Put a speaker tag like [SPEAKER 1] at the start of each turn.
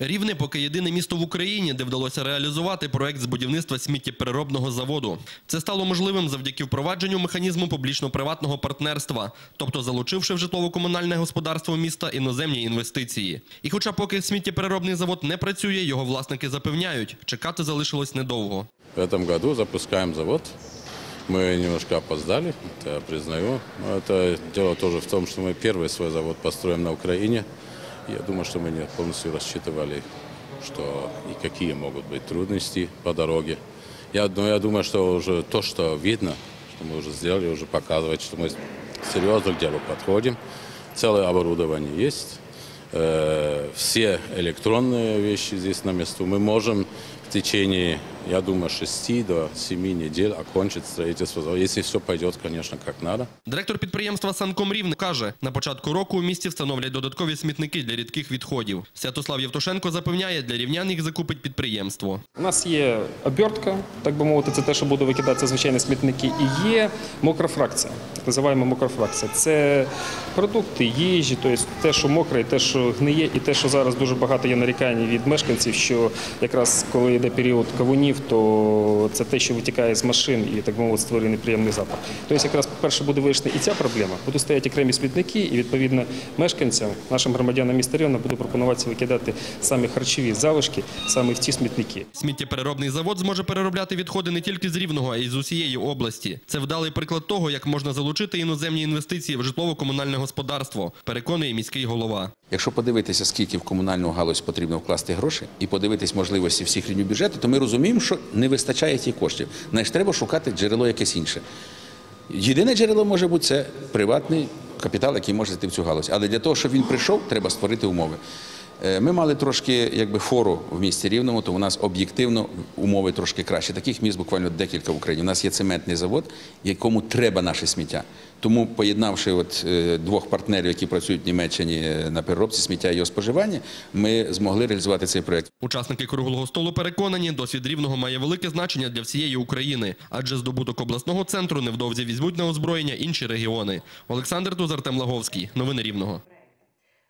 [SPEAKER 1] Рівне поки єдине місто в Україні, де вдалося реалізувати проект з будівництва сміттєпереробного заводу. Це стало можливим завдяки впровадженню механізму публічно-приватного партнерства, тобто залучивши в житлово-комунальне господарство міста іноземні інвестиції. І хоча поки сміттєпереробний завод не працює, його власники запевняють, чекати залишилось недовго.
[SPEAKER 2] В этом году запускаем завод. Мы немножко опоздали, это я признаю. Но это дело тоже в том, что мы первый свой завод построим на Украине. Я думаю, что мы не полностью рассчитывали, что и какие могут быть трудности по дороге. Я, но я думаю, что уже то, что видно, что мы уже сделали, уже показывает, что мы серьезно к делу подходим. Целое оборудование есть. Э, Все электронные вещи здесь на месту. Мы можем течение, я думаю, 6 до 7 недель окончить строительство. Если все пойдет, конечно, как надо.
[SPEAKER 1] Директор підприємства Санком Рівне каже, на початку року у місті встановлять додаткові смітники для рідких відходів. Святослав Євтушенко запевняє, для рівнян їх закупить підприємство.
[SPEAKER 3] У нас є обертка, так би мовити, це те, що буде викидатися звичайні смітники, і є мокра фракція, так називаємо мокра фракція. Це продукти, їжі, тобто те, що мокре, і те, що гниє, і те, що зараз дуже багато є нарікань від мешканців, що якраз коли йде період кавунів, то це те, що витікає з машин і так мовити, створює неприємний запах. Тобто, якраз по-перше, буде вирішена і ця проблема. Будуть стояти окремі смітники, і відповідно мешканцям, нашим громадянам міста району буде пропонуватися викидати самі харчові залишки саме в ці смітники.
[SPEAKER 1] Сміттєпереробний завод зможе переробляти відходи не тільки з Рівного, а й з усієї області. Це вдалий приклад того, як можна залучити іноземні інвестиції в житлово-комунальне господарство, переконує міський голова.
[SPEAKER 4] Якщо подивитися, скільки в комунальну галузь потрібно вкласти гроші, і подивитись можливості всіх рівнів бюджету, то ми розуміємо, що не вистачає тих коштів. Значить, треба шукати джерело якесь інше. Єдине джерело може бути це приватний капітал, який може зайти в цю галузь. Але для того, щоб він прийшов, треба створити умови. Е, Ми мали трошки якби фору в місті Рівному, то у нас об'єктивно умови трошки кращі. Таких міст буквально декілька в Україні. У нас є цементний завод, якому треба наше сміття. Тому, поєднавши от е, двох партнерів, які працюють в Німеччині е, на переробці сміття і його споживання, ми змогли реалізувати цей проект.
[SPEAKER 1] Учасники круглого столу переконані, досвід рівного має велике значення для всієї України, адже здобуток обласного центру невдовзі візьмуть на озброєння інші регіони. Олександр Туз, Артем Лаговський. Новини Рівного.